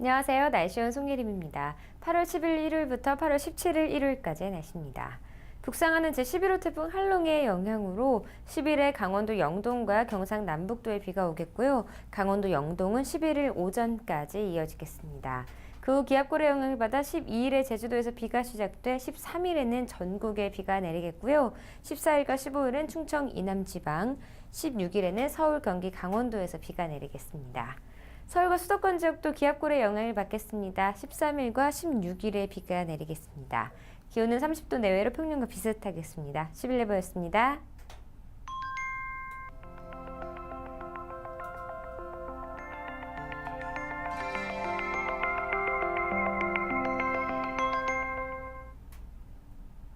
안녕하세요. 날씨원 송예림입니다. 8월 10일 일요일부터 8월 17일 일요일까지의 날씨입니다. 북상하는 제11호 태풍 할롱의 영향으로 10일에 강원도 영동과 경상 남북도에 비가 오겠고요. 강원도 영동은 11일 오전까지 이어지겠습니다. 그 후 기압골의 영향을 받아 12일에 제주도에서 비가 시작돼 13일에는 전국에 비가 내리겠고요. 14일과 15일엔 충청 이남 지방, 16일에는 서울, 경기, 강원도에서 비가 내리겠습니다. 서울과 수도권 지역도 기압골의 영향을 받겠습니다. 13일과 16일에 비가 내리겠습니다. 기온은 30도 내외로 평년과 비슷하겠습니다. 11레버였습니다.